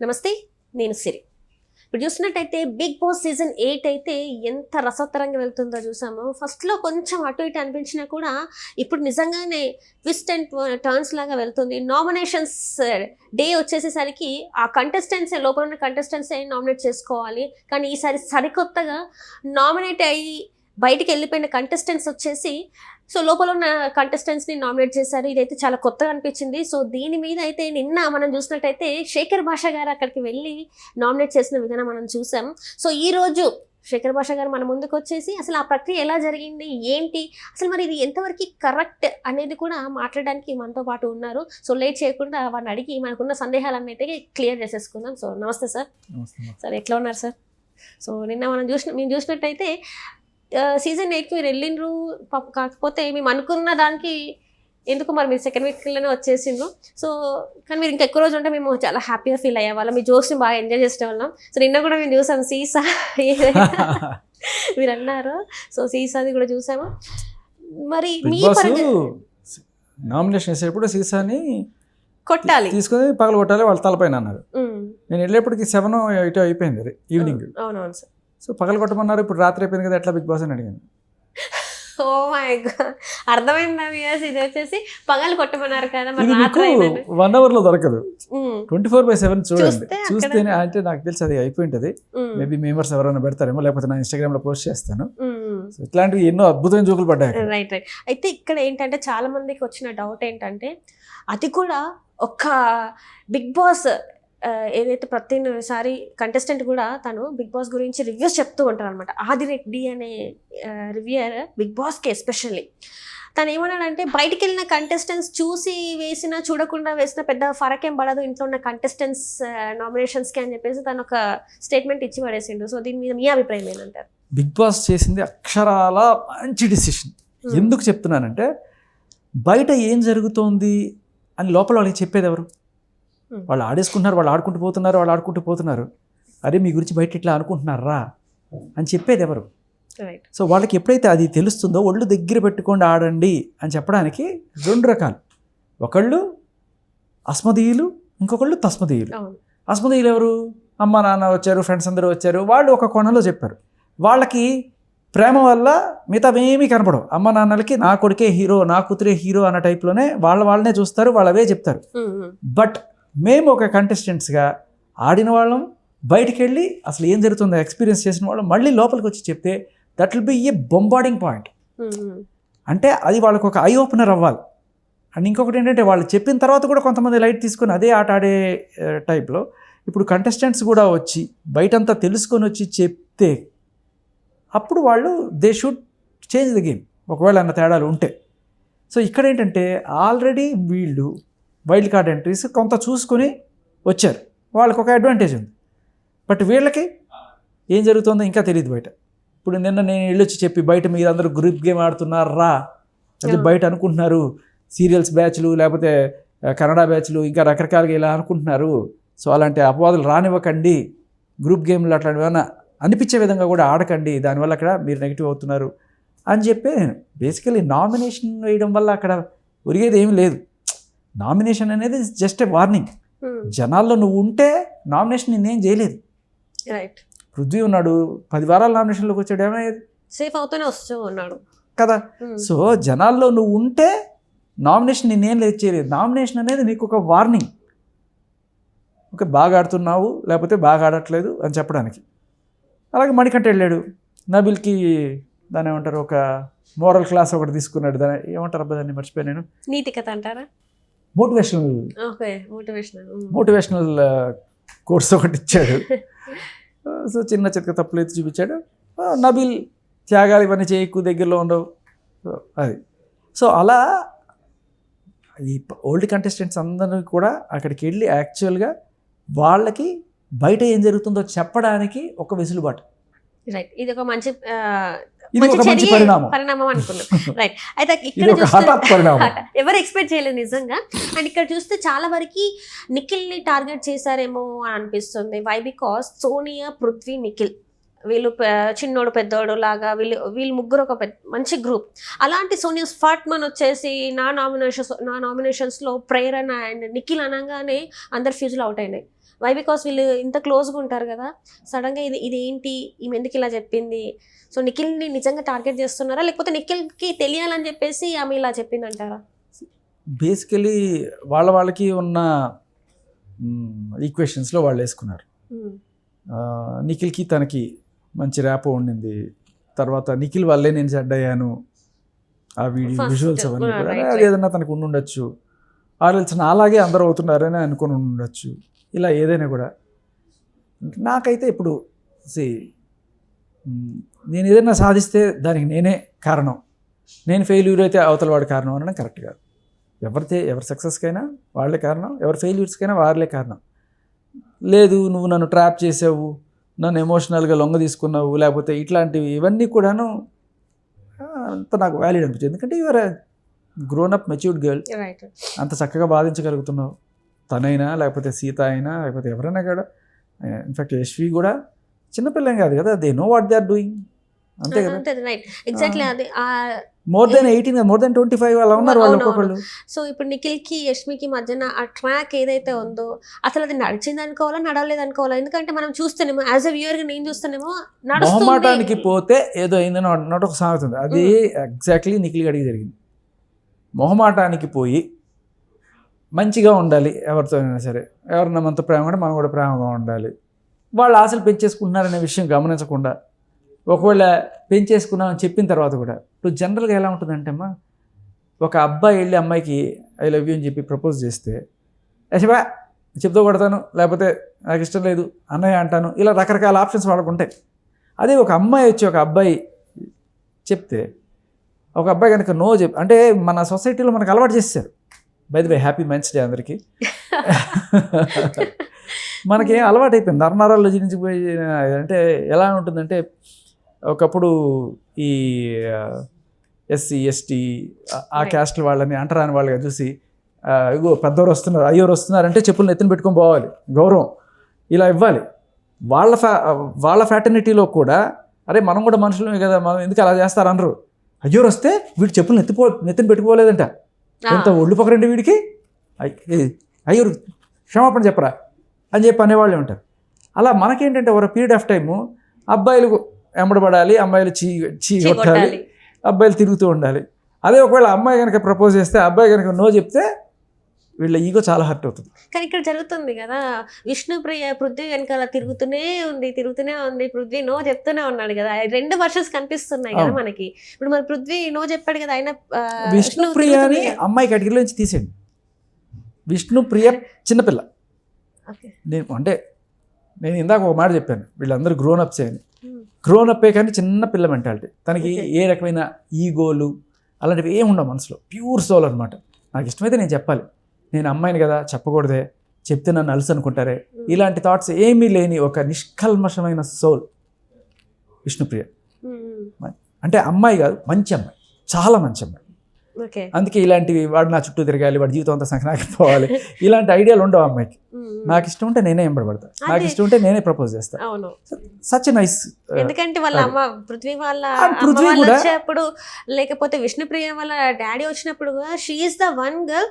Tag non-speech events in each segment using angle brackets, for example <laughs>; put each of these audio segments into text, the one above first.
నమస్తే నేను సిరి. ఇప్పుడు చూసినట్టయితే బిగ్ బాస్ సీజన్ ఎయిట్ అయితే ఎంత రసతరంగా వెళ్తుందో చూసాము. ఫస్ట్లో కొంచెం అటు ఇటు అనిపించినా కూడా ఇప్పుడు నిజంగానే ట్విస్ట్ అండ్ టర్న్స్ లాగా వెళ్తుంది. నామినేషన్స్ డే uh, వచ్చేసేసరికి ఆ కంటెస్టెంట్సే లోపల ఉన్న కంటెస్టెంట్సే నామినేట్ చేసుకోవాలి. కానీ ఈసారి సరికొత్తగా నామినేట్ అయ్యి బయటికి వెళ్ళిపోయిన కంటెస్టెంట్స్ వచ్చేసి సో లోపల ఉన్న కంటెస్టెంట్స్ని నామినేట్ చేశారు. ఇదైతే చాలా కొత్తగా అనిపించింది. సో దీని మీద అయితే నిన్న మనం చూసినట్టయితే శేఖర్ భాష గారు అక్కడికి వెళ్ళి నామినేట్ చేసిన విధానం మనం చూసాం. సో ఈ రోజు శేఖర్ భాష గారు మన ముందుకు వచ్చేసి అసలు ఆ ప్రక్రియ ఎలా జరిగింది? ఏంటి? అసలు మరి ఇది ఎంతవరకు కరెక్ట్ అనేది కూడా మాట్లాడడానికి మనతో పాటు ఉన్నారు. సో లేట్ చేయకుండా వారిని అడిగి మనకున్న సందేహాలన్నీ అయితే క్లియర్ చేసేసుకుందాం. సో నమస్తే సార్. సార్ ఎట్లా ఉన్నారు సార్? సో నిన్న మనం చూసిన మేము చూసినట్టయితే సీజన్ ఎయిట్కి మీరు వెళ్ళిండ్రు? కాకపోతే మేము అనుకున్న దానికి ఎందుకు మరి మీరు సెకండ్ వీక్లోనే వచ్చేసిండ్రు? సో కానీ మీరు ఇంకా ఎక్కువ రోజు ఉంటే మేము చాలా హ్యాపీగా ఫీల్ అయ్యే వాళ్ళం మీ జోష్ని బాగా ఎంజాయ్ చేసే వాళ్ళం సో నిన్న కూడా మేము చూసాం సీసా <laughs> <laughs> మీరు అన్నారు? సో సీసాది కూడా చూసాము. మరి మీ నామినేషన్ వేసేటప్పుడు సీసాని కొట్టాలి. తీసుకొని పగల కొట్టాలి వాళ్ళ తలపైన అన్నారు. నేను వెళ్ళేప్పటికి సెవెన్ ఎయిట్ అయిపోయింది ఈవినింగ్ అవునవును సార్. సో పగల కొట్టమన్నారు ఇప్పుడు రాత్రి అయిపోయింది కదా ఎట్లా బిగ్ బాస్ అని అడిగాను. Oh my God. అర్థమైందా వ్యూయర్స్? ఇది వచ్చేసి పగలు కొట్టమన్నారు కదా మరి రాత్రి. వన్ అవర్లో దొరకదు. ట్వంటీ ఫోర్ బై సెవెన్ చూడండి. చూస్తేనే అంటే నాకు తెలిసి అది అయిపోయింటది. మేబీ మెంబర్స్ ఎవరైనా పెడతారేమో లేకపోతే నా ఇన్స్టాగ్రామ్లో పోస్ట్ చేస్తాను. ఇట్లాంటివి ఎన్నో అద్భుతమైన జోకులు పడ్డాయి. రైట్ రైట్ అయితే ఇక్కడ ఏంటంటే చాలా మందికి వచ్చిన డౌట్ ఏంటంటే అది కూడా ఒక బిగ్ బాస్ ఏదైతే ప్రతిసారి కంటెస్టెంట్ కూడా తను బిగ్ బాస్ గురించి రివ్యూస్ చెప్తూ ఉంటారు అనమాట ఆదిరెడ్డి అనే రివ్యూయర్ బిగ్ బాస్కి ఎస్పెషల్లీ తను ఏమన్నాడంటే బయటికి వెళ్ళిన కంటెస్టెంట్స్ చూసి వేసినా చూడకుండా వేసిన పెద్ద ఫరక్ ఏం పడదు ఇంట్లో ఉన్న కంటెస్టెంట్స్ నామినేషన్స్కి అని చెప్పేసి తను ఒక స్టేట్మెంట్ ఇచ్చి పడేసిండు. సో దీని మీద మీ అభిప్రాయం ఏంటంటారు బిగ్ బాస్ చేసింది అక్షరాల మంచి డిసిషన్ Hmm. ఎందుకు చెప్తున్నానంటే బయట ఏం జరుగుతోంది అని లోపల వాళ్ళకి చెప్పేది ఎవరు. వాళ్ళు ఆడేసుకుంటున్నారు వాళ్ళు ఆడుకుంటూ పోతున్నారు వాళ్ళు ఆడుకుంటూ పోతున్నారు. అరే మీ గురించి బయట ఇట్లా అనుకుంటున్నారా అని చెప్పేది ఎవరు? సో వాళ్ళకి ఎప్పుడైతే అది తెలుస్తుందో ఒళ్ళు దగ్గర పెట్టుకోండి ఆడండి అని చెప్పడానికి రెండు రకాలు. ఒకళ్ళు అస్మదీయులు ఇంకొకళ్ళు తస్మదీయులు. అస్మదీయులు ఎవరు? అమ్మ నాన్న వచ్చారు ఫ్రెండ్స్ అందరూ వచ్చారు వాళ్ళు ఒక కోణంలో చెప్పారు. వాళ్ళకి ప్రేమ వల్ల మిగతావేమీ కనపడవు. అమ్మ నాన్నలకి నా కొడుకే హీరో నా కూతురే హీరో అన్న టైప్లోనే వాళ్ళ వాళ్ళనే చూస్తారు వాళ్ళవే చెప్తారు. బట్ మేము ఒక కంటెస్టెంట్స్గా ఆడిన వాళ్ళం బయటికి వెళ్ళి అసలు ఏం జరుగుతుందో ఎక్స్పీరియన్స్ చేసిన వాళ్ళం మళ్ళీ లోపలికి వచ్చి చెప్తే that will be a bombarding point. అంటే అది వాళ్ళకు ఒక ఐ ఓపెనర్ అవ్వాలి. అండ్ ఇంకొకటి ఏంటంటే వాళ్ళు చెప్పిన తర్వాత కూడా కొంతమంది లైట్ తీసుకొని అదే ఆట ఆడే టైప్లో ఇప్పుడు కంటెస్టెంట్స్ కూడా వచ్చి బయటంతా తెలుసుకొని వచ్చి చెప్తే అప్పుడు వాళ్ళు they should change the game ఒకవేళ అన్న తేడాలు ఉంటే. సో ఇక్కడ ఏంటంటే ఆల్రెడీ వీళ్ళు వైల్డ్ కార్డ్ ఎంట్రీస్ కొంత చూసుకొని వచ్చారు. వాళ్ళకి ఒక అడ్వాంటేజ్ ఉంది. బట్ వీళ్ళకి ఏం జరుగుతుందో ఇంకా తెలియదు బయట. ఇప్పుడు నిన్న నేను వెళ్ళొచ్చి చెప్పి బయట మీరందరూ గ్రూప్ గేమ్ ఆడుతున్నారా? అది. బయట అనుకుంటున్నారు. సీరియల్స్ బ్యాచ్లు లేకపోతే కన్నడ బ్యాచ్లు ఇంకా రకరకాలుగా ఇలా అనుకుంటున్నారు. సో అలాంటి అపవాదులు రానివ్వకండి. గ్రూప్ గేమ్లు అట్లాంటివి ఏమైనా అనిపించే విధంగా కూడా ఆడకండి. దానివల్ల అక్కడ మీరు నెగిటివ్ అవుతున్నారు. అని చెప్పి నేను బేసికలీ నామినేషన్ వేయడం వల్ల అక్కడ ఒరిగేది ఏమీ లేదు. నామినేషన్ అనేది జస్ట్ ఏ వార్నింగ్ జనాల్లో నువ్వు ఉంటే నామినేషన్ నేనేం చేయలేదు. రైట్ పృథ్వీ ఉన్నాడు పది వారాల నామినేషన్లోకి వచ్చాడు ఏమయ్యేది సేఫ్ అవుతూనే వస్తూ ఉన్నాడు. కదా? ఉమ్, సో జనాల్లో నువ్వు ఉంటే నామినేషన్ నేనేం లేదు చేయలేదు. నామినేషన్ అనేది నీకు ఒక వార్నింగ్ ఓకే బాగా ఆడుతున్నావు లేకపోతే బాగా ఆడట్లేదు అని చెప్పడానికి. అలాగే మణికంఠ వెళ్ళాడు. నబిల్కి దాని ఏమంటారు ఒక మోరల్ క్లాస్ ఒకటి తీసుకున్నాడు. దాని ఏమంటారు అబ్బా దాన్ని మర్చిపోయాను నేను. నీతి కథ అంటారా? Motivational motivational. కోర్స్ ఒకటి ఇచ్చాడు. <laughs> సో చిన్న చిన్న తప్పులు ఎత్తి చూపించాడు. నబిల్ త్యాగాలు ఇవన్నీ చేయకు దగ్గరలో ఉండవు. అది. సో అలా ఈ ఓల్డ్ కంటెస్టెంట్స్ అందరూ కూడా అక్కడికి వెళ్ళి యాక్చువల్గా వాళ్ళకి బయట ఏం జరుగుతుందో చెప్పడానికి ఒక వెసులుబాటు. రైట్ ఇది ఒక మంచి ఇది ఒక మంచి పరిణామం. పరిణామం అనుకున్నాం. <laughs> రైట్ అయితే ఇక్కడ చూస్తే <laughs> ఎవరు ఎక్స్పెక్ట్ చేయలేదు నిజంగా. అండ్ ఇక్కడ చూస్తే చాలా వరకు నిఖిల్ని టార్గెట్ చేశారేమో అని అనిపిస్తుంది. Why because Sonia Prithvi Nikhil. వీళ్ళు చిన్నోడు పెద్దోడు లాగా వీళ్ళు వీళ్ళు ముగ్గురు ఒక పెద్ద మంచి గ్రూప్ అలాంటి సోనియా స్పాట్మన్ వచ్చేసి నా నామినేషన్స్ నా నామినేషన్స్లో ప్రేరణ అండ్ నిఖిల్ అనగానే అందరు ఫ్యూజ్లో అవుట్ అయినాయి. వై బికాస్ వీళ్ళు ఇంత క్లోజ్గా ఉంటారు కదా. సడన్గా ఇది ఇది ఏంటి? ఈమె ఎందుకు ఇలా చెప్పింది? సో నిఖిల్ని నిజంగా టార్గెట్ చేస్తున్నారా? లేకపోతే నిఖిల్కి తెలియాలని చెప్పేసి ఆమె ఇలా చెప్పింది అంటారా బేసికలీ వాళ్ళ వాళ్ళకి ఉన్న ఈక్వేషన్స్లో వాళ్ళు వేసుకున్నారు. ఆ, నిఖిల్కి తనకి మంచి ర్యాప్ ఉండింది. తర్వాత నిఖిల్ వల్లే నేను చెడ్డ అయ్యాను. ఆ వీడియో విజువల్స్ అవన్నీ కూడా. అది ఏదన్నా తనకు ఉండి ఉండొచ్చు ఆలోచన అలాగే అందరూ అవుతున్నారని అనుకుని ఉండొచ్చు ఇలా ఏదైనా కూడా. నాకైతే ఇప్పుడు మ్, నేను ఏదైనా సాధిస్తే దానికి నేనే కారణం. నేను ఫెయిల్యూర్ అయితే అవతల వాడి కారణం అనడం కరెక్ట్ కాదు. ఎవరితే ఎవరి సక్సెస్కైనా వాళ్ళే కారణం ఎవరి ఫెయిల్యూర్స్కైనా వాళ్ళే కారణం. లేదు నువ్వు నన్ను ట్రాప్ చేసావు నన్ను ఎమోషనల్గా లొంగ తీసుకున్నావు లేకపోతే ఇట్లాంటివి ఇవన్నీ కూడాను అంత నాకు వ్యాలిడ్ అనిపించింది. ఎందుకంటే your grown up matured girl అంత చక్కగా బాధించగలుగుతున్నావు. తనైనా లేకపోతే సీత అయినా లేకపోతే ఎవరైనా కూడా ఇన్ఫాక్ట్ యశ్వి కూడా చిన్నపిల్లం కాదు కదా they know what they are doing అంతే కదా? ఎగ్జాక్ట్లీ. అదే more than eighteen more than twenty five అలా ఉన్నారు వాళ్ళు ఒక్కొక్కళ్ళు. సో ఇప్పుడు నిఖిల్కి యష్మికి మధ్యన ఆ ట్రాక్ ఏదైతే ఉందో అసలు అది నడిచింది అనుకోవాలా నడవలేదు అనుకోవాలా ఎందుకంటే మనం చూస్తేనేమో యాజ్ అ వ్యూయర్గా నేను చూస్తేనేమో మొహమాటానికి నడుస్తుంది పోతే ఏదో అయిందని అన్నట్టు ఒక సామెత ఉంది. అది ఎగ్జాక్ట్లీ నిఖిల్ గడికి జరిగింది. మొహమాటానికి పోయి మంచిగా ఉండాలి ఎవరితో అయినా సరే. ఎవరన్నా మనతో ప్రేమ కూడా మనం కూడా ప్రేమగా ఉండాలి. వాళ్ళు ఆశలు పెంచేసుకుంటున్నారనే విషయం గమనించకుండా ఒకవేళ పెంచేసుకున్నామని చెప్పిన తర్వాత కూడా ఇప్పుడు జనరల్గా ఎలా ఉంటుందంటే అమ్మా ఒక అబ్బాయి వెళ్ళి అమ్మాయికి ఐ లవ్ యూ అని చెప్పి ప్రపోజ్ చేస్తే యశబా చెప్తూ కొడతాను లేకపోతే నాకు ఇష్టం లేదు అన్నయ్య అంటాను ఇలా రకరకాల ఆప్షన్స్ వాళ్ళకు ఉంటాయి. అదే ఒక అమ్మాయి వచ్చి ఒక అబ్బాయి చెప్తే ఒక అబ్బాయి కనుక నో చెప్ అంటే మన సొసైటీలో మనకు అలవాటు చేస్తారు by the way happy men's day అందరికీ. మనకి అలవాటు అయిపోయింది నరనరాల్లో జీర్ణించిపోయి అంటే ఎలా ఉంటుందంటే ఒకప్పుడు ఈ ఎస్సీ ఎస్టీ ఆ. క్యాస్ట్ వాళ్ళని అంటరాని వాళ్ళగా చూసి ఇగో పెద్దవారు వస్తున్నారు అయ్యోరు వస్తున్నారు అంటే చెప్పులు ఎత్తున పెట్టుకొని పోవాలి. గౌరవం. ఇలా ఇవ్వాలి. వాళ్ళ ఫ్యా వాళ్ళ ఫ్యాటర్నిటీలో కూడా అరే మనం కూడా మనుషులమే కదా మనం ఎందుకు అలా చేస్తారు అనరు అయ్యోరు వస్తే వీడు చెప్పులు ఎత్తిపో నెత్తిన పెట్టుకోలేదంట ఎంత ఒళ్ళు పక్కరండి వీడికి? అయ్యోరు క్షమాపణ చెప్పరా? అని చెప్పి అనేవాళ్ళే ఉంటారు అలా మనకేంటంటే ఒక పీరియడ్ ఆఫ్ టైము అబ్బాయిలు ఎంబడబడాలి అమ్మాయిలు చీ చీ కొట్టాలి అబ్బాయిలు తిరుగుతూ ఉండాలి. అదే ఒకవేళ అమ్మాయి కనుక ప్రపోజ్ చేస్తే అబ్బాయి కనుక నో చెప్తే వీళ్ళ ఈగో చాలా హర్ట్ అవుతుంది కానీ ఇక్కడ జరుగుతుంది కదా విష్ణుప్రియ పృథ్వీ వెనకాల తిరుగుతూనే ఉంది తిరుగుతూనే ఉంది పృథ్వీ నో చెప్తూనే ఉన్నాడు కదా రెండు వర్షన్స్ కనిపిస్తున్నాయి కదా. మనకి ఇప్పుడు మరి పృథ్వీ నో చెప్పాడు కదా ఆయన ఆ, విష్ణుప్రియ అని తిరుగుతుంది కదా. అమ్మాయి కేటగిరీలో నుంచి తీసేయండి విష్ణుప్రియ చిన్నపిల్ల. నేను అంటే నేను ఇందాక ఒక మాట చెప్పాను వీళ్ళందరూ గ్రోన్ అప్స్ అని. గ్రోన్ అప్పే కానీ చిన్న పిల్ల మెంటాలిటీ తనకి. ఏ రకమైన ఈగోలు అలాంటివి ఏమి ఉండవు మనసులో ప్యూర్ సోల్ అనమాట నాకు ఇష్టమైతే నేను చెప్పాలి నేను అమ్మాయిని కదా చెప్పకూడదే చెప్తే నన్ను అలసి అనుకుంటారే. ఇలాంటి థాట్స్ ఏమీ లేని ఒక నిష్కల్మషమైన సోల్ విష్ణుప్రియ. అంటే అమ్మాయి కాదు మంచి అమ్మాయి చాలా మంచి అమ్మాయి అందుకే ఇలాంటివి వాడు నా చుట్టూ తిరగాలి వాడి జీవితం అంతా సంకనాకి పోవాలి <laughs> ఇలాంటి ఐడియాలు ఉండవు అమ్మాయికి. నాకు ఇష్టం ఉంటే నేనే ఎంబడబడతా నాకు. ఇష్టం ఉంటే నేనే ప్రపోజ్ చేస్తా సచ్ నైస్ ఎందుకంటే వాళ్ళ. అమ్మ పృథ్వీ వాళ్ళ పృథ్వీ వచ్చేప్పుడు లేకపోతే విష్ణుప్రియ వాళ్ళ డాడీ వచ్చినప్పుడు షీఈస్ ద వన్ గర్ల్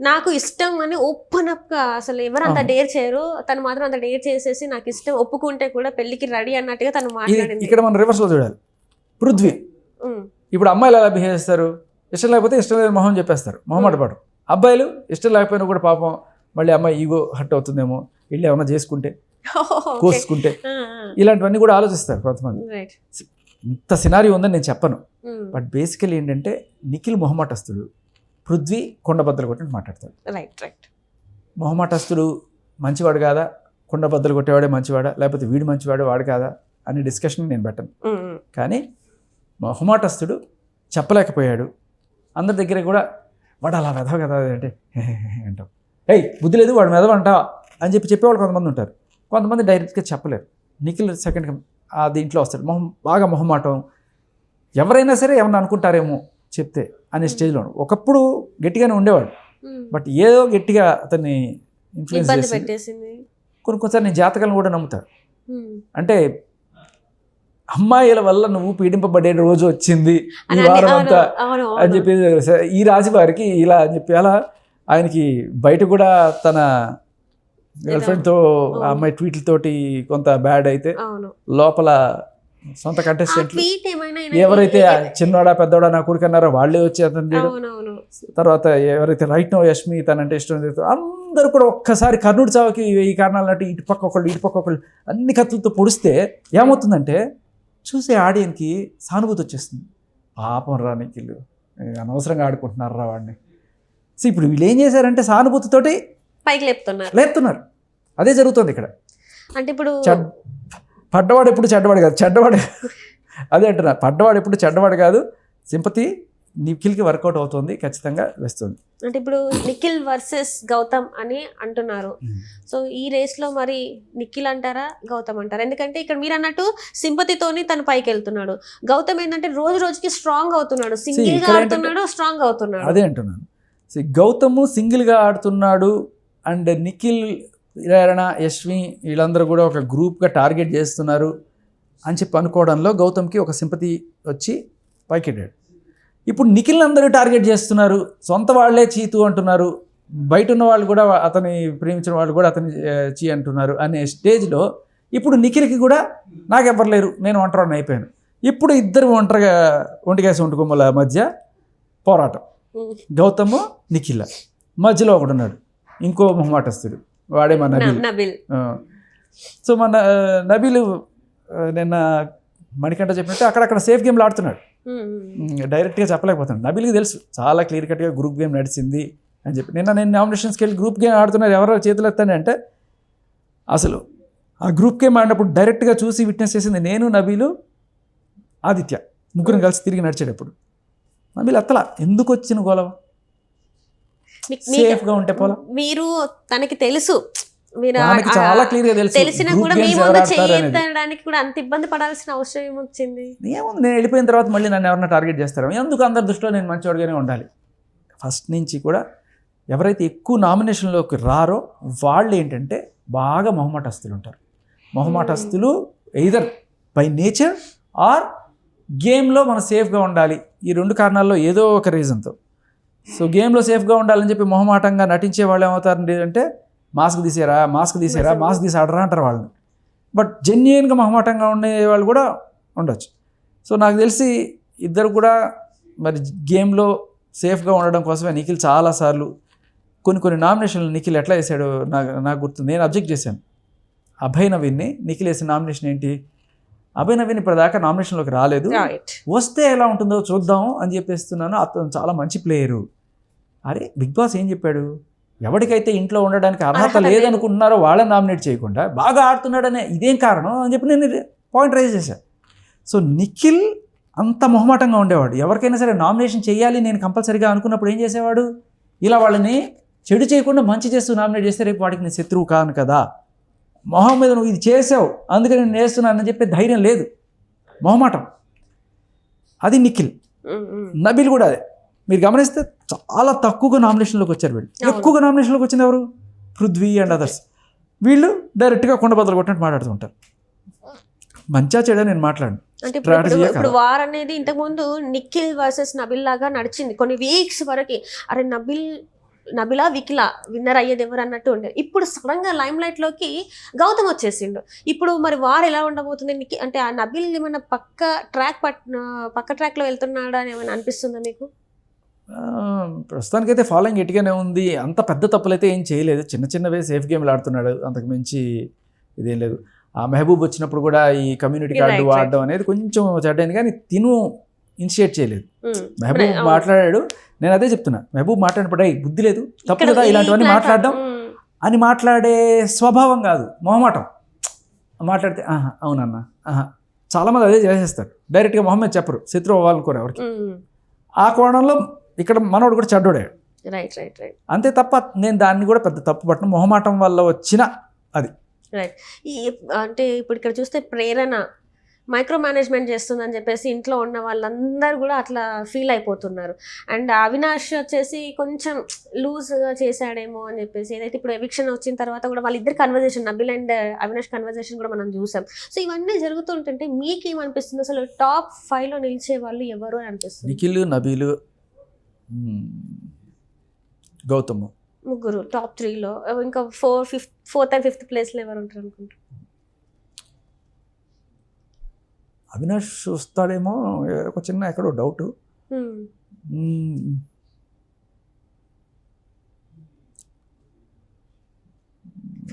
నాకు ఇష్టం అని ఓపెన్ అసలు ఎవరు అంత. డేర్ చేయరు. తను మాత్రం అంత డేర్ చేసేసి నాకు ఇష్టం ఒప్పుకుంటే కూడా పెళ్ళికి రెడీ అన్నట్టుగా తను మాట్లాడింది. ఇక్కడ మనం రివర్స్లో చూడాలి. పృథ్వీ. ఇప్పుడు అమ్మాయిలు ఎలా బిహేవ్ చేస్తారు? ఇష్టం లేకపోతే ఇష్టం లేని మొహం చెప్పేస్తారు. మొహమాట పడు అబ్బాయిలు ఇష్టం లేకపోయినా కూడా పాపం మళ్ళీ అమ్మాయి ఈగో హట్ అవుతుందేమో వెళ్ళి ఏమైనా చేసుకుంటే. <laughs> కోసుకుంటే ఇలాంటివన్నీ కూడా ఆలోచిస్తారు కొంతమంది. ఇంత సినారీ ఉందని నేను చెప్పను. బట్ బేసికలీ ఏంటంటే నిఖిల్ మొహమాటస్తుడు. పృథ్వీ కొండబద్దలు కొట్టి మాట్లాడతాడు. రైట్ రైట్ మొహమాటస్తుడు మంచివాడు కాదా? కొండబద్దలు కొట్టేవాడే మంచివాడా? లేకపోతే వీడు మంచివాడు వాడు కాదా? అనే డిస్కషన్ నేను పెట్టను. ఉమ్, కానీ మొహమాటస్తుడు చెప్పలేకపోయాడు. అందరి దగ్గర కూడా వాడు అలా వెధవ కదా అంటే అంటావు ఏయ్ బుద్ధి లేదు వాడు వెధవ అంటావా అని చెప్పి చెప్పేవాళ్ళు కొంతమంది ఉంటారు. కొంతమంది డైరెక్ట్గా చెప్పలేరు. నిఖిల్ సెకండ్ ఆ దీంట్లో వస్తాడు. మొహం బాగా మొహమాటం. ఎవరైనా సరే ఏమన్నా అనుకుంటారేమో చెప్తే అనే స్టేజ్లో ఒకప్పుడు గట్టిగానే ఉండేవాడు. బట్ ఏదో గట్టిగా అతన్ని ఇన్ఫ్లుయెన్స్ కొన్ని కొన్నిసార్లు నేను జాతకాలను కూడా నమ్ముతారు ఉమ్. అంటే అమ్మాయిల వల్ల నువ్వు పీడింపబడే రోజు వచ్చింది ఈ వారం అంతా అని. చెప్పి ఈ రాశి వారికి ఇలా అని చెప్పి అలా ఆయనకి బయట కూడా తన గర్ల్ ఫ్రెండ్తో ఆ అమ్మాయి ట్వీట్లతోటి కొంత బ్యాడ్ అయితే లోపల సొంత ఈయనకి- ఎవరైతే ఆ చిన్నోడా పెద్దోడా నా కొడుకు అన్నారో వాళ్ళే వచ్చి అతను చేయడం తర్వాత ఎవరైతే రైట్ నో యష్మి తనంటే ఇష్టం అందరూ కూడా ఒక్కసారి కర్ణుడి చావుకి ఈ కారణాలు అంటే ఇటు పక్క ఒకళ్ళు ఇటు పక్క ఒకళ్ళు అన్ని కత్తులతో పొడిస్తే ఏమవుతుందంటే చూసే ఆడియన్కి సానుభూతి వచ్చేస్తుంది. పాపం రా నిఖిల్ అనవసరంగా ఆడుకుంటున్నారు రా వాడిని. సో ఇప్పుడు వీళ్ళు ఏం చేశారంటే సానుభూతితోటి పైకి లేపుతున్నారు. లేపుతున్నారు. అదే జరుగుతుంది ఇక్కడ. అంటే ఇప్పుడు పడ్డవాడు ఎప్పుడు చెడ్డవాడు కాదు. చెడ్డవాడు. అదే అంటున్నా. పడ్డవాడు ఎప్పుడు చెడ్డవాడు కాదు. సింపతి నిఖిల్కి వర్కౌట్ అవుతుంది. ఖచ్చితంగా వేస్తుంది. అంటే ఇప్పుడు నిఖిల్ వర్సెస్ గౌతమ్ అని అంటున్నారు. సో ఈ రేస్లో మరి నిఖిల్ అంటారా గౌతమ్ అంటారా? ఎందుకంటే ఇక్కడ మీరు అన్నట్టు సింపతితోని తను పైకి వెళ్తున్నాడు గౌతమ్ ఏంటంటే రోజు రోజుకి స్ట్రాంగ్ అవుతున్నాడు. సింగిల్గా ఇక్కడ ఏంటంటే- ఆడుతున్నాడు స్ట్రాంగ్ అవుతున్నాడు. అదే అంటున్నాను. గౌతమ్ సింగిల్గా ఆడుతున్నాడు. అండ్ నిఖిల్ ప్రేరణ యశ్వి వీళ్ళందరూ కూడా ఒక గ్రూప్గా టార్గెట్ చేస్తున్నారు అని చెప్పి అనుకోవడంలో గౌతమ్కి ఒక సింపతి వచ్చి పైకెళ్ళాడు ఇప్పుడు నిఖిల్ అందరూ టార్గెట్ చేస్తున్నారు సొంత వాళ్ళే చీతు అంటున్నారు బయట ఉన్న వాళ్ళు కూడా అతని ప్రేమించిన వాళ్ళు కూడా అతని చీ అంటున్నారు అనే స్టేజ్లో ఇప్పుడు నిఖిల్కి కూడా నాకెవ్వరు లేరు నేను ఒంటరిని అయిపోయాను. ఇప్పుడు ఇద్దరు ఒంటరిగా ఒంటికేసి ఒంటికొమ్మల మధ్య పోరాటం. గౌతమ్ నిఖిల మధ్యలో ఒకడు ఉన్నాడు ఇంకో మొహమాటస్తుడు వాడే మన న- నబీల్. సో మన నబీలు నిన్న మణికంఠ చెప్పినట్టు అక్కడక్కడ సేఫ్ గేమ్లు ఆడుతున్నాడు. డైరెక్ట్గా చెప్పలేకపోతున్నాడు. నబీల్కి తెలుసు చాలా క్లియర్ కట్గా గ్రూప్ గేమ్ నడిచింది అని చెప్పి. నిన్న నేను నామినేషన్స్కి వెళ్ళి గ్రూప్ గేమ్ ఆడుతున్నారు ఎవరో చేతులు అంటే అసలు ఆ గ్రూప్ గేమ్ ఆడినప్పుడు డైరెక్ట్గా చూసి విట్నెస్ చేసింది నేను నబీలు ఆదిత్య ముగ్గురం కలిసి తిరిగి నడిచేటప్పుడు. నబీల్ ఎత్తలా ఎందుకు వచ్చిన గొలవ మీ- సేఫ్గా ఉంటే పోలా. మీరు తనకి తెలుసు. మీరు చాలా క్లియర్గా తెలుసు. తెలిసినా కూడా మీ ముందు చేయడానికి కూడా అంత ఇబ్బంది పడాల్సిన అవసరం ఏమొచ్చింది? ఏముంది? నేను వెళ్ళిపోయిన తర్వాత మళ్ళీ నన్ను ఎవరైనా టార్గెట్ చేస్తారో. ఎందుకు అందరి దృష్టిలో నేను మంచివాడిగానే ఉండాలి? ఫస్ట్ నుంచి కూడా ఎవరైతే ఎక్కువ నామినేషన్లోకి రారో వాళ్ళు ఏంటంటే బాగా మొహమాటస్తులు ఉంటారు. మొహమాటస్తులు ఎయిదర్ బై నేచర్ ఆర్ గేమ్లో మనం సేఫ్గా ఉండాలి. ఈ రెండు కారణాల్లో ఏదో ఒక రీజన్తో సో గేమ్లో సేఫ్గా ఉండాలని చెప్పి మొహమాటంగా నటించే వాళ్ళు ఏమవుతారండి అంటే మాస్క్ తీసారా మాస్క్ తీసారా మాస్క్ తీసి ఆడరా అంటారు వాళ్ళని. బట్ జెన్యున్గా మొహమాటంగా ఉండే వాళ్ళు కూడా ఉండొచ్చు. సో నాకు తెలిసి ఇద్దరు కూడా మరి గేమ్లో సేఫ్గా ఉండడం కోసమే నిఖిల్ చాలాసార్లు కొన్ని కొన్ని నామినేషన్లు నిఖిల్ ఎట్లా వేసాడో నాకు నాకు గుర్తు నేను అబ్జెక్ట్ చేశాను. అభయ్ నవీన్ని నిఖిల్ వేసిన నామినేషన్ ఏంటి? అభయ్ నవీన్ ఇప్పటిదాకా నామినేషన్లోకి రాలేదు. వస్తే ఎలా ఉంటుందో చూద్దాం అని చెప్పేస్తున్నాను. అతను చాలా మంచి ప్లేయరు. అరే బిగ్ బాస్ ఏం చెప్పాడు? ఎవరికైతే ఇంట్లో ఉండడానికి అర్హత అర్హత లేదు. లేదనుకుంటున్నారో వాళ్ళని నామినేట్ చేయకుండా బాగా ఆడుతున్నాడనే ఇదేం కారణం అని చెప్పి నేను పాయింట్ రైజ్ చేశాను సో నిఖిల్ అంత మొహమాటంగా ఉండేవాడు. ఎవరికైనా సరే నామినేషన్ చేయాలి నేను కంపల్సరీగా అనుకున్నప్పుడు ఏం చేసేవాడు? ఇలా వాళ్ళని చెడు చేయకుండా మంచి చేస్తూ నామినేట్ చేస్తే రేపు వాడికి నేను శత్రువు కాను కదా. మొహం మీద నువ్వు ఇది చేసావు అందుకని నేను వేస్తున్నానని చెప్పే ధైర్యం లేదు. మొహమాటం. అది నిఖిల్. నబీల్ కూడా అదే. మీరు గమనిస్తే చాలా తక్కువగా నామినేషన్లోకి వచ్చారు వీళ్ళు. ఎక్కువగా నామినేషన్లోకి వచ్చింది ఎవరు? పృథ్వీ అండ్ అదర్స్ వీళ్ళు డైరెక్ట్గా కొండ బదులు కొట్టినట్టు మాట్లాడుతూ ఉంటారు. మంచిగా చెడ నేను మాట్లాడను. అంటే ఇప్పుడు. వార్ అనేది ఇంతకు ముందు నిఖిల్ వర్సెస్ నబిల్ లాగా నడిచింది. కొన్ని వీక్స్ వరకు అరే నబిల్ నబిలా వికిలా విన్నర్ అయ్యేది ఎవరు అన్నట్టు ఉండేది. ఇప్పుడు సడన్గా లైమ్ లైట్లోకి గౌతమ్ వచ్చేసిండు. ఇప్పుడు మరి వార్ ఎలా ఉండబోతుంది? నికి- అంటే ఆ నబిల్ ఏమైనా పక్క ట్రాక్ పక్క ట్రాక్లో వెళ్తున్నాడా అని ఏమైనా అనిపిస్తుందా మీకు? ప్రస్తుతానికైతే ఫాలోయింగ్ గట్టిగానే ఉంది. అంత పెద్ద తప్పులైతే ఏం చేయలేదు. చిన్న చిన్నవే సేఫ్ గేమ్లు ఆడుతున్నాడు. అంతకు మించి ఇదేం లేదు. ఆ మెహబూబ్ వచ్చినప్పుడు కూడా ఈ కమ్యూనిటీ కార్డు. వాడడం అనేది కొంచెం చెడ్డైంది. కానీ తిను ఇనిషియేట్ చేయలేదు. ఉమ్. మెహబూబ్. మాట్లాడాడు. నేను అదే చెప్తున్నా. మెహబూబ్ మాట్లాడినప్పుడు "ఏయ్, బుద్ధి లేదు. తప్పు కదా ఇలాంటివన్నీ మాట్లాడడం. అని మాట్లాడే స్వభావం కాదు. మొహమాటం. మాట్లాడితే ఆహా అవునన్నా. ఆహా. చాలామంది అదే చేసేస్తారు. డైరెక్ట్గా మొహమ్మద్ చెప్పరు. శత్రువు అవ్వాలనుకోరు ఎవరికి. ఆ కోణంలో ఇక్కడ మనోడు కూడా చెడ్డోడే. రైట్ రైట్ రైట్ అంతే తప్ప నేను దాన్ని కూడా పెద్ద తప్పు పట్టను. మొహమాటం వల్ల వచ్చిన ఈ అంటే ఇప్పుడు ఇక్కడ చూస్తే ప్రేరణ మైక్రో మేనేజ్మెంట్ చేస్తుందని చెప్పేసి ఇంట్లో ఉన్న వాళ్ళందరూ కూడా అట్లా ఫీల్ అయిపోతున్నారు. అండ్ అవినాష్ వచ్చేసి కొంచెం లూజ్గా చేశాడేమో అని చెప్పేసి ఏదైతే ఇప్పుడు ఎవిక్షన్ వచ్చిన తర్వాత కూడా వాళ్ళిద్దరు conversation Nabil and Avinash conversation కూడా మనం చూసాం. సో ఇవన్నీ జరుగుతుంటుంటే మీకేమనిపిస్తుంది? అసలు టాప్ ఫైవ్లో నిలిచే వాళ్ళు ఎవరు అని అనిపిస్తుంది? నిఖిల్ నబీలు గౌతమ్. ముగ్గురు టాప్ త్రీలో. ఇంకా four fifth fourth and fifth ప్లేస్లో ఎవరు ఉంటారు అనుకుంటారు అవినాష్ వస్తాడేమో ఒక చిన్న ఎక్కడో డౌట్.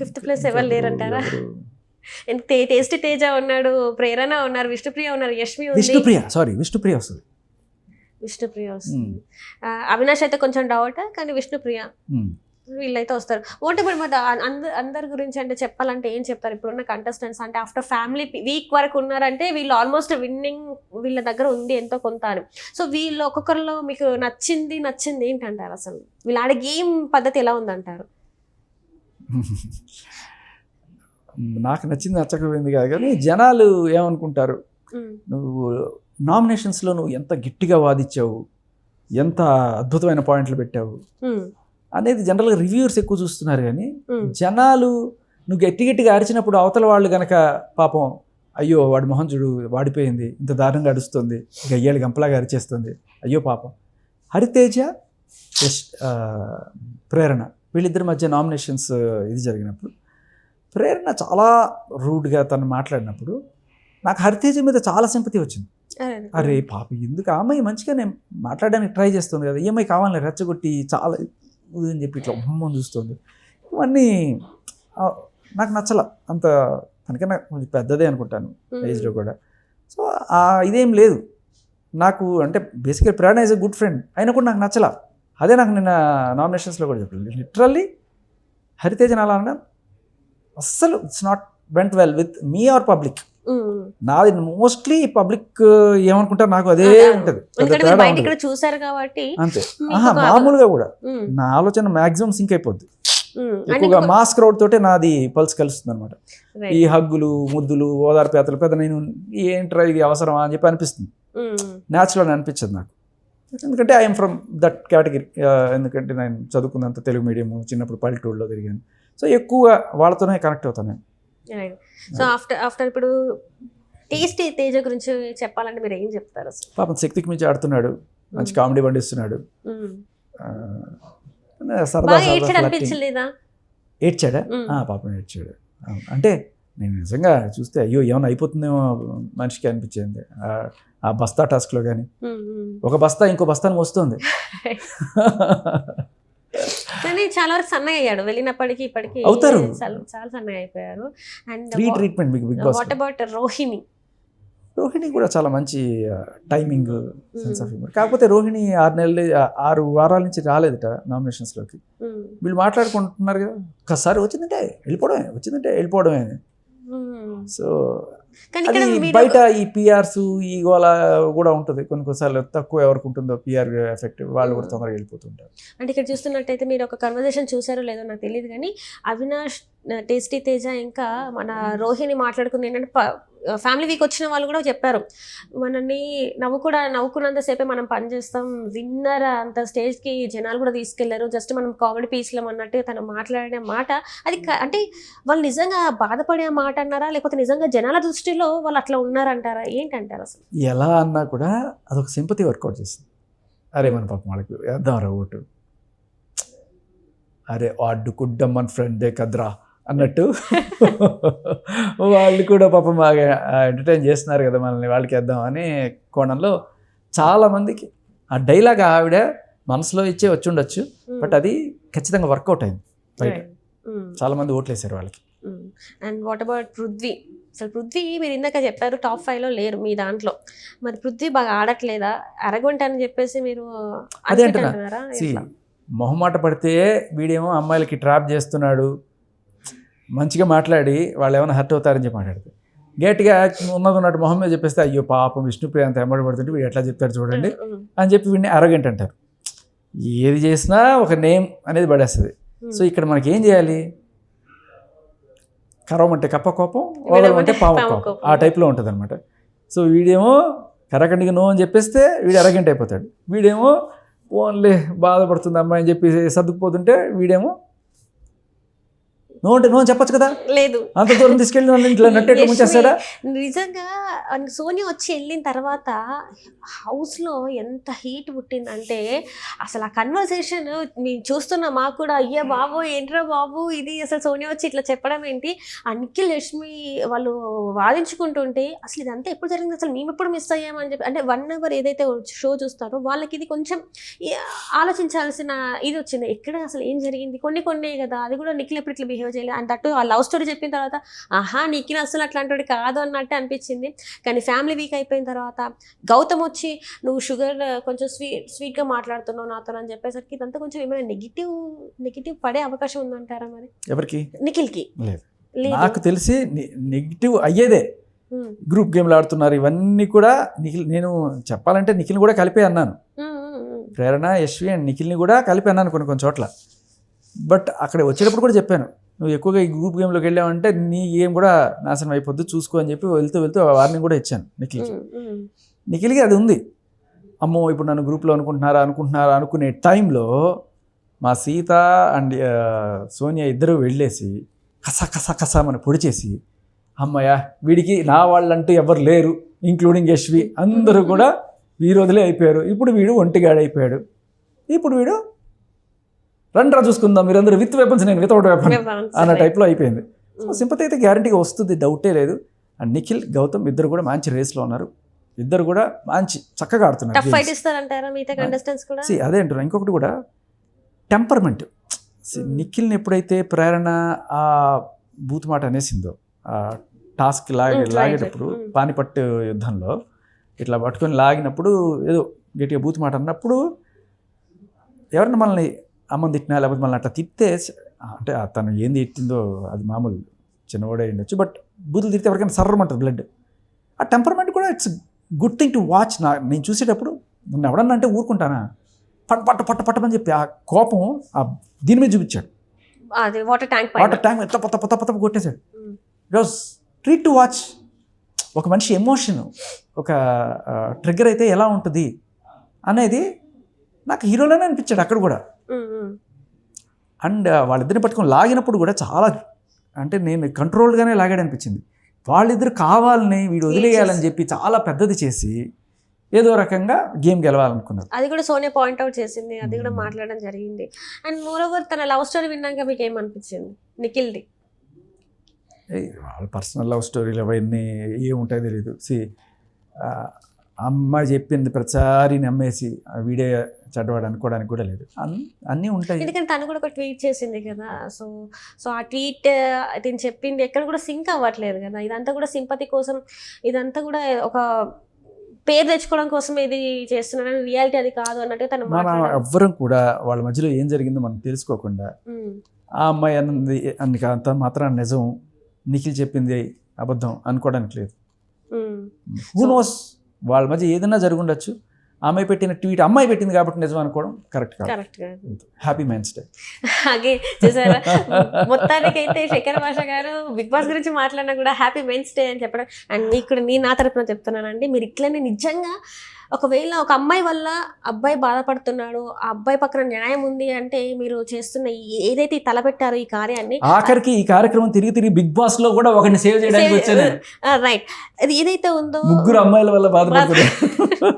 Fifth place ఎవరు లేరంటారా? టేస్టీ తేజ ఉన్నాడు ప్రేరణ ఉన్నారు విష్ణుప్రియ ఉన్నారు యష్మి విష్ణుప్రియ సారీ విష్ణుప్రియ వస్తుంది. విష్ణుప్రియ వస్తుంది. ఆ, అవినాష్ అయితే కొంచెం డౌట్ కానీ విష్ణుప్రియ Hmm. వీళ్ళైతే వస్తారు. ఓటే మరి మరి అందరి అందరి గురించి అంటే చెప్పాలంటే ఏం చెప్తారు? ఇప్పుడున్న కంటెస్టెంట్స్ అంటే ఆఫ్టర్ ఫ్యామిలీ వీక్ వరకు ఉన్నారంటే వీళ్ళు ఆల్మోస్ట్ విన్నింగ్ వీళ్ళ దగ్గర ఉంది ఎంతో కొంత అని. సో వీళ్ళు ఒక్కొక్కరిలో మీకు నచ్చింది నచ్చింది ఏంటంటారు అసలు? వీళ్ళు ఆడే గేమ్ పద్ధతి ఎలా ఉందంటారు? <laughs> నాకు నచ్చింది నచ్చకపోయింది కాదు కానీ జనాలు ఏమనుకుంటారు? ఉమ్, నువ్వు నామినేషన్స్లో నువ్వు ఎంత గట్టిగా వాదించావు ఎంత అద్భుతమైన పాయింట్లు పెట్టావు అనేది జనరల్గా రివ్యూవర్స్ ఎక్కువ చూస్తున్నారు కానీ జనాలు నువ్వు గట్టి గట్టిగా అరిచినప్పుడు అవతల వాళ్ళు గనక పాపం అయ్యో వాడి మొహం చూడు వాడిపోయింది ఇంత దారుణంగా అడుస్తుంది గయ్యాళ్ళు గంపలాగా అరిచేస్తుంది అయ్యో పాపం. హరితేజ ప్రేరణ. వీళ్ళిద్దరి మధ్య నామినేషన్స్ ఇది జరిగినప్పుడు ప్రేరణ చాలా రూడ్గా తను మాట్లాడినప్పుడు నాకు హరితేజ మీద చాలా సింపతి వచ్చింది. అరే పాప ఎందుకు? ఆ అమ్మాయి మంచిగానే మాట్లాడడానికి ట్రై చేస్తుంది కదా. ఈ అమ్మాయి కావాలని రెచ్చగొట్టి చాలా అని చెప్పి ఇట్లా ఉమ్మని చూస్తుంది. ఇవన్నీ నాకు నచ్చల. అంత తనకన్నా కొంచెం పెద్దదే అనుకుంటాను ఏజ్లో కూడా. సో ఇదేం లేదు. నాకు అంటే బేసిక్గా Prerana is a good friend. అయినా కూడా నాకు నచ్చల. అదే నాకు నిన్న నామినేషన్స్లో కూడా చెప్పలేదు లిటరల్లీ హరితేజన్ అలా అనడం అస్సలు it's not went well with me or public. నాది మోస్ట్లీ పబ్లిక్ ఏమనుకుంటారు నాకు అదే. ఉంటుంది. చూసారు కాబట్టి అంతే. మామూలుగా కూడా. నా ఆలోచన మాక్సిమం సింక్ అయిపోద్ది. ఎక్కువగా మాస్ క్రౌడ్ తోటే నాది పల్స్ కలుస్తుంది అనమాట. ఈ హగ్గులు ముద్దులు ఓదార్పేతలు పెద్ద నేను ఏంట్రా ఇది అవసరమా అని చెప్పి అనిపిస్తుంది. న్యాచురల్ అని అనిపించదు నాకు. ఎందుకంటే ఐఎమ్ ఫ్రమ్ దట్ కేటగిరీ ఎందుకంటే నేను చదువుకున్నంత తెలుగు మీడియం చిన్నప్పుడు పల్లెటూరులో తిరిగాను. సో ఎక్కువగా వాళ్ళతోనే కనెక్ట్ అవుతాను నేను. సో ఆఫ్టర్ ఆఫ్టర్ ఇప్పుడు టేస్టీ తేజ గురించి చెప్పాలంటే మీరు ఏం చెప్తారు అసలు? పాపం శక్తికి మించి ఆడుతున్నాడు. మంచి కామెడీ పండిస్తున్నాడు. సరదా బాగా సరదా ఏడ్చాడు. అనిపించలేదా. ఆ, పాపం ఏడ్చాడు. అంటే నేను నిజంగా చూస్తే అయ్యో ఏమైనా అయిపోతుందేమో మనిషికి అనిపించింది. ఆ- బస్తా టాస్క్లో కానీ. ఒక బస్తా ఇంకో బస్తాను వస్తుంది <laughs> కానీ చాలా వరకు సన్నగా అయ్యాడు వెళ్ళినప్పటికీ ఇప్పటికీ అవుతారు. చాలా చాలా సన్నగా అయిపోయారు అండ్ ట్రీట్మెంట్ మీకు big boss what about Rohini? Rohini కూడా చాలా మంచి టైమింగ్ సెన్స్ ఆఫ్ హ్యూమర్ కాకపోతే రోహిణి ఆరు నెలలు ఆరు వారాల నుంచి రాలేదట నామినేషన్స్లోకి ఉమ్, వీళ్ళు మాట్లాడుకుంటున్నారు కదా. ఒక్కసారి వచ్చిందంటే వెళ్ళిపోవడమే వచ్చిందంటే వెళ్ళిపోవడమే. ఉమ్. సో కానీ బయట ఈ పిఆర్స్ ఈ గోల కూడా ఉంటుంది. కొన్ని కొన్నిసార్లు తక్కువ ఎవరికి ఉంటుందో పిఆర్ ఎఫెక్ట్ వాళ్ళు కూడా తొందరగా వెళ్ళిపోతుంటారు. అంటే ఇక్కడ చూస్తున్నట్టయితే మీరు ఒక కన్వర్జేషన్ చూసారో లేదో నాకు తెలియదు కానీ అవినాష్ టేస్టీ తేజ ఇంకా మన రోహిణి మాట్లాడుకుంది ఏంటంటే ఫ్యామిలీ వీక్ వచ్చిన వాళ్ళు కూడా చెప్పారు. మనల్ని నవ్వు కూడా నవ్వుకున్నంతసేపే మనం పని చేస్తాం. విన్నర్ అంత స్టేజ్కి జనాలు కూడా తీసుకెళ్ళారు. జస్ట్ మనం కామెడీ పీస్లో అన్నట్టు తను మాట్లాడే మాట అది అంటే వాళ్ళు నిజంగా బాధపడే మాట అన్నారా? లేకపోతే నిజంగా జనాల దృష్టిలో వాళ్ళు అట్లా ఉన్నారంటారా? ఏంటంటారు అసలు? ఎలా అన్నా కూడా అదొక సింపతి వర్కౌట్ చేసింది. అరే మన పాపం వాళ్ళకి వేద్దాం రా ఓటు? అరే వాడు కుడ్డమ్మన్ ఫ్రెండే కదరా? అన్నట్టు. వాళ్ళు కూడా పాపం బాగా ఎంటర్టైన్ చేస్తున్నారు కదా మనల్ని వాళ్ళకి వేద్దాం అనే కోణంలో చాలామందికి ఆ డైలాగ్ ఆవిడ మనసులో ఇచ్చే వచ్చి ఉండొచ్చు. బట్ అది ఖచ్చితంగా వర్కౌట్ అయింది బయట. Mm. చాలామంది ఓట్లు వేసారు వాళ్ళకి అండ్ వాట్ అబౌట్ పృథ్వీ? అసలు పృథ్వీ మీరు ఇందాక చెప్పారు టాప్ ఫైవ్లో లేరు మీ దాంట్లో. మరి పృథ్వీ బాగా ఆడట్లేదా? అరగొంట అని చెప్పేసి మీరు అదే. అంటున్నారా? మొహమాట పడితే వీడేమో అమ్మాయిలకి ట్రాప్ చేస్తున్నాడు. మంచిగా మాట్లాడి వాళ్ళు ఏమైనా హర్ట్ అవుతారని చెప్పి మాట్లాడితే. గట్టిగా ఉన్నది ఉన్నట్టు మొహం మీద చెప్పేస్తే అయ్యో పాపం విష్ణుప్రియ అంత ఎమ్మడి పడుతుంటే వీడు ఎట్లా చెప్తాడు చూడండి అని చెప్పి వీడిని అరగంట అంటారు. ఏది చేసినా ఒక నేమ్ అనేది పడేస్తుంది. సో ఇక్కడ మనకి ఏం చేయాలి? కరవమంటే కప్ప కోపం విడవమంటే ఓడమంటే పాము కోపం. ఆ టైప్లో ఉంటుంది అనమాట సో వీడేమో కరకండికి నో అని చెప్పేస్తే వీడు అరగంట అయిపోతాడు. వీడేమో ఓన్లీ బాధపడుతుంది అమ్మాయి అని చెప్పి సర్దుకుపోతుంటే వీడేమో నో అంటే నో అని చెప్పొచ్చు కదా? లేదు. అంత దూరం తీసుకెళ్ళి నన్ను ఇట్లా ముంచేస్తాడా? నిజంగా సోనియా వచ్చి వెళ్ళిన తర్వాత హౌస్లో ఎంత హీట్ పుట్టిందంటే అసలు ఆ కన్వర్సేషన్ మేము చూస్తున్న మాకు కూడా అయ్యా బాబు ఏంట్రా బాబు ఇది అసలు సోనియా వచ్చి ఇట్లా చెప్పడం ఏంటి? ఆ నిఖిల్ యష్మి వాళ్ళు వాదించుకుంటుంటే అసలు ఇదంతా ఎప్పుడు జరిగింది? అసలు మేము ఎప్పుడు మిస్ అయ్యామని చెప్పి అంటే వన్ అవర్ ఏదైతే షో చూస్తారో వాళ్ళకి ఇది కొంచెం ఆలోచించాల్సిన ఇది వచ్చింది. ఎక్కడ అసలు ఏం జరిగింది? కొన్ని కొన్ని కదా అది కూడా నిఖిల్ ఎప్పుడు ఇట్లా బిహేవ్ చేయలేదు. అండ్ అటు ఆ లవ్ స్టోరీ చెప్పిన తర్వాత ఆహా నిఖిల్ అసలు అట్లాంటి కాదు అన్నట్టు అనిపించింది. కానీ ఫ్యామిలీ వీక్ అయిపోయిన తర్వాత గౌతమ్ వచ్చి నువ్వు షుగర్ కొంచెం స్వీట్ స్వీట్గా మాట్లాడుతున్నావు నాతో అని చెప్పేసరికి ఇదంతా కొంచెం ఏమైనా నెగిటివ్ నెగిటివ్ పడే అవకాశం ఉందంటారా మరి? ఎవరికి? నిఖిల్కి. నాకు తెలిసి నెగిటివ్ అయ్యేదే. గ్రూప్ గేమ్లు ఆడుతున్నారు ఇవన్నీ కూడా నిఖిల్ నేను చెప్పాలంటే నిఖిల్ని కూడా కలిపే అన్నాను. ప్రేరణ యశ్వి అండ్ నిఖిల్ని కూడా కలిపి అన్నాను కొన్ని కొన్ని చోట్ల. బట్ అక్కడ వచ్చేటప్పుడు కూడా చెప్పాను. నువ్వు ఎక్కువగా ఈ గ్రూప్ గేమ్లోకి వెళ్ళావంటే నీ గేమ్ కూడా నాశనం అయిపోద్ది చూసుకో అని చెప్పి వెళ్తూ వెళ్తూ వార్నింగ్ కూడా ఇచ్చాను నిఖిల్కి. నిఖిల్కి అది ఉంది. అమ్మో ఇప్పుడు నన్ను గ్రూప్లో అనుకుంటున్నారా అనుకుంటున్నారా అనుకునే టైంలో మా సీత అండ్ సోనియా ఇద్దరు వెళ్ళేసి కస కస కస మన పొడిచేసి అమ్మయ్య వీడికి నా వాళ్ళంటూ ఎవరు లేరు ఇంక్లూడింగ్ యశ్వి. అందరూ కూడా వీరోధులే అయిపోయారు. ఇప్పుడు వీడు ఒంటిగాడు అయిపోయాడు ఇప్పుడు వీడు రండ్రా చూసుకుందాం మీరందరూ విత్ వెపన్స్ నేను వితౌట్ వెపన్ అన్న టైప్లో అయిపోయింది. సో సింపతి అయితే గ్యారంటీగా వస్తుంది డౌటే లేదు. అండ్ నిఖిల్ గౌతమ్ ఇద్దరు కూడా మంచి రేస్లో ఉన్నారు. ఇద్దరు కూడా మంచి చక్కగా ఆడుతున్నారు అదే అంటున్నా. ఇంకొకటి కూడా టెంపర్మెంట్. నిఖిల్ని ఎప్పుడైతే ప్రేరణ ఆ బూత్ మాట అనేసిందో ఆ టాస్క్ లాగి Mm, right, లాగేటప్పుడు right. Mm. Panipat యుద్ధంలో ఇట్లా పట్టుకొని లాగినప్పుడు ఏదో గట్టిగా బూత్ మాట అన్నప్పుడు ఎవరిని మనల్ని అమ్మని తిట్టినా లేకపోతే మనల్ని అట్లా తిప్పితే అంటే తను ఏంది తిట్టిందో అది మామూలు చిన్నవాడే ఉండొచ్చు బట్ బూతులు తిడితే ఎవరికైనా సర్రమంటుంది బ్లడ్ ఆ టెంపర్మెంట్ కూడా it's good thing to watch నా నేను చూసేటప్పుడు నన్ను ఎవడన్నా అంటే ఊరుకుంటానా? పట్ట పట్ట పట్ట పట్టమని చెప్పి ఆ కోపం ఆ దీని మీద చూపించాడు. వాటర్ ట్యాంక్ వాటర్ ట్యాంక్ ఎట్లా పొత్త పొత్త పొత్త కొట్టేశాడు. ఇట్ ట్రీట్ టు వాచ్ ఒక మనిషి ఎమోషన్ ఒక ట్రిగ్గర్ అయితే ఎలా ఉంటుంది అనేది నాకు హీరోలోనే అనిపించాడు అక్కడ కూడా. అండ్ వాళ్ళిద్దరిని పట్టుకొని లాగినప్పుడు కూడా చాలా అంటే నేను కంట్రోల్గానే లాగాడు అనిపించింది వాళ్ళిద్దరు కావాలని వీడు వదిలేయాలని చెప్పి చాలా పెద్దది చేసి ఏదో రకంగా గేమ్ గెలవాలనుకున్నారు. అది కూడా సోనియా పాయింట్ అవుట్ చేసింది అది కూడా. మాట్లాడడం జరిగింది. అండ్ మోర్ ఓవర్ తన లవ్ స్టోరీ విన్నాక మీకు ఏమనిపించింది నిఖిల్ది. వాళ్ళ పర్సనల్ లవ్ స్టోరీలు అవన్నీ ఏముంటాయో తెలియదు సి అమ్మాయి చెప్పింది ప్రతిసారి నమ్మేసి ఆ వీడియో చెడ్డవాడు అనుకోవడానికి కూడా లేదు. అన్- అన్నీ ఉంటాయి. ఎందుకంటే తను కూడా ఒక ట్వీట్ చేసింది కదా సో సో ఆ ట్వీట్ నేను చెప్పింది ఎక్కడ కూడా సింక్ అవ్వట్లేదు కదా. ఇదంతా కూడా సింపతి కోసం ఇదంతా కూడా ఒక పేరు తెచ్చుకోవడం కోసం ఇది చేస్తున్నారని రియాలిటీ అది కాదు అన్నట్టుగా తను మనం ఎవ్వరం కూడా వాళ్ళ మధ్యలో ఏం జరిగిందో మనం తెలుసుకోకుండా ఆ అమ్మాయి అన్నది అన్ని అంత మాత్రం నిజం నిఖిల్ చెప్పింది అబద్ధం అనుకోవడానికి లేదు. హూ నోస్ వాళ్ళ మధ్య ఏదైనా జరిగి ఉండొచ్చు. అమ్మాయి పెట్టిన ట్వీట్ అమ్మాయి పెట్టింది కాబట్టి నిజం అనుకోవడం కరెక్ట్ కాదు. కరెక్ట్గా హ్యాపీ మ్యాన్స్ డే. అలాగే చూసారా? మొత్తానికైతే శేఖర్ భాష గారు బిగ్ బాస్ గురించి మాట్లాడినా కూడా హ్యాపీ మెన్స్ డే అని చెప్పడం అండ్ మీకు కూడా నేను నా తరపున చెప్తున్నానండి. మీరు ఇట్లనే నిజంగా ఒకవేళ ఒక అమ్మాయి వల్ల అబ్బాయి బాధపడుతున్నాడు ఆ అబ్బాయి పక్కన న్యాయం ఉంది అంటే మీరు చేస్తున్న ఏదైతే తలపెట్టారో ఈ కార్యాన్ని ఆఖరికి ఈ కార్యక్రమం తిరిగి తిరిగి బిగ్ బాస్లో కూడా ఒకరిని సేవ్ చేయడానికి. రైట్ అది ఏదైతే ఉందో ముగ్గురు అమ్మాయిల వల్ల బాధపడుతున్నారు.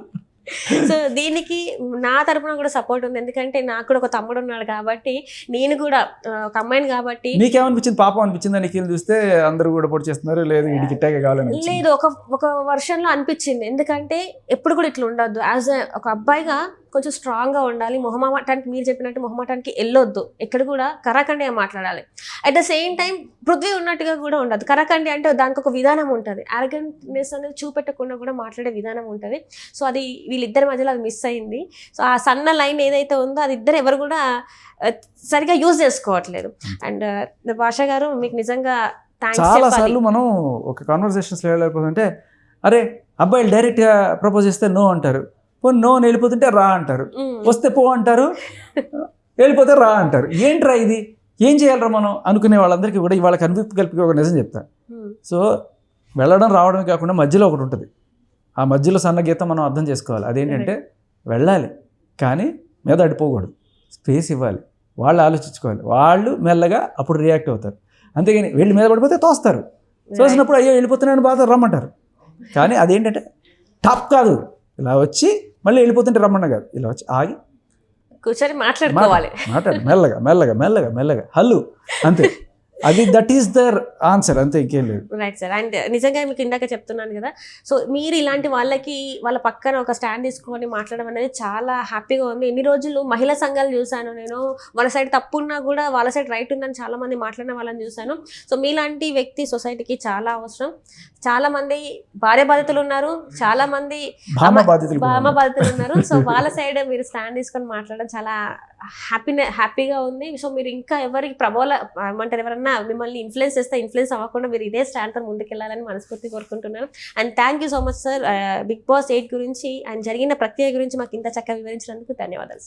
సో దీనికి నా తరపున కూడా సపోర్ట్ ఉంది. ఎందుకంటే నాకు కూడా ఒక తమ్ముడు ఉన్నాడు కాబట్టి నేను కూడా ఒక అమ్మాయిని కాబట్టి నీకేమనిపించింది? పాపం అనిపించిందా నిఖిల్ చూస్తే అందరూ కూడా పొడి చేస్తున్నారు? లేదు కావాలని లేదు ఒక ఒక వర్షన్లో అనిపించింది. ఎందుకంటే ఎప్పుడు కూడా ఇట్లా ఉండొద్దు. యాజ్ ఒక అబ్బాయిగా కొంచెం స్ట్రాంగ్గా ఉండాలి. మొహమాటానికి మీరు చెప్పినట్టు మొహమాటానికి వెళ్ళొద్దు. ఎక్కడ కూడా కరాఖండిగా మాట్లాడాలి. At the same time Prithvi ఉన్నట్టుగా కూడా ఉండదు. కరాఖండి అంటే దానికి ఒక విధానం ఉంటుంది. అరగెంట్నెస్ అనేది చూపెట్టకుండా కూడా మాట్లాడే విధానం ఉంటుంది. సో అది వీళ్ళిద్దరి మధ్యలో అది మిస్ అయింది. సో ఆ సన్న లైన్ ఏదైతే ఉందో అది ఇద్దరు ఎవరు కూడా సరిగా యూజ్ చేసుకోవట్లేదు. అండ్ భాష గారు మీకు నిజంగా థ్యాంక్స్ చాలా సార్లు మనం ఒక కాన్వర్సేషన్స్ వెళ్ళిపోతుంటే అరే అబ్బాయిలు డైరెక్ట్గా ప్రపోజ్ చేస్తే నో అంటారు. పో నో అని వెళ్ళిపోతుంటే రా అంటారు. వస్తే పో అంటారు. వెళ్ళిపోతే రా అంటారు. ఏంట్రా ఇది? ఏం చేయాలరా మనం? అనుకునే వాళ్ళందరికీ కూడా ఇవాళ కనిపింపు కలిపి ఒక నిజం చెప్తా. సో వెళ్ళడం రావడమే కాకుండా మధ్యలో ఒకటి ఉంటుంది. ఆ మధ్యలో సన్న గీతం మనం అర్థం చేసుకోవాలి. అదేంటంటే వెళ్ళాలి. కానీ మీద అడిపోకూడదు. స్పేస్ ఇవ్వాలి. వాళ్ళు ఆలోచించుకోవాలి. వాళ్ళు మెల్లగా అప్పుడు రియాక్ట్ అవుతారు. అంతేగాని వెళ్ళి మీద పడిపోతే తోస్తారు. తోసినప్పుడు అయ్యో వెళ్ళిపోతున్నాను బాధ రమ్మంటారు. కానీ అదేంటంటే టాప్ కాదు. ఇలా వచ్చి మళ్ళీ వెళ్ళిపోతుంటే రమ్మన్న కాదు. ఇలా వచ్చి ఆగి. కూర్చొని మాట్లాడుకోవాలి. మాట్లాడు మెల్లగా మెల్లగా మెల్లగా మెల్లగా. హల్లు అంతే. అది దట్ ఈస్ దర్ ఆన్సర్ అంతే ఇంకేం లేదు. రైట్ సార్ అండ్ నిజంగా మీకు ఇందాక చెప్తున్నాను కదా. సో మీరు ఇలాంటి వాళ్ళకి వాళ్ళ పక్కన ఒక స్టాండ్ తీసుకొని మాట్లాడడం అనేది చాలా హ్యాపీగా ఉంది. ఎన్ని రోజులు మహిళా సంఘాలు చూశాను నేను. వాళ్ళ సైడ్ తప్పు ఉన్నా కూడా వాళ్ళ సైడ్ రైట్ ఉందని చాలా మంది మాట్లాడిన వాళ్ళని చూశాను. సో మీలాంటి వ్యక్తి సొసైటీకి చాలా అవసరం. చాలా మంది భార్య బాధితులు ఉన్నారు చాలా మంది భామ బాధితులు ఉన్నారు. సో <laughs> వాళ్ళ సైడ్ మీరు స్టాండ్ తీసుకొని మాట్లాడడం చాలా హ్యాపీ హ్యాపీగా ఉంది. సో మీరు ఇంకా ఎవరికి ప్రభావ ఏమంటారు ఎవరన్నా మిమ్మల్ని ఇన్ఫ్లుయెన్స్ చేస్తే ఇన్ఫ్లుయెన్స్ అవ్వకుండా మీరు ఇదే స్టాండ్తో ముందుకెళ్ళాలని మనస్ఫూర్తి కోరుకుంటున్నాను. And thank you so much sir big boss eight గురించి అండ్ జరిగిన ప్రక్రియ గురించి మాకు ఇంత చక్కగా వివరించినందుకు ధన్యవాదాలు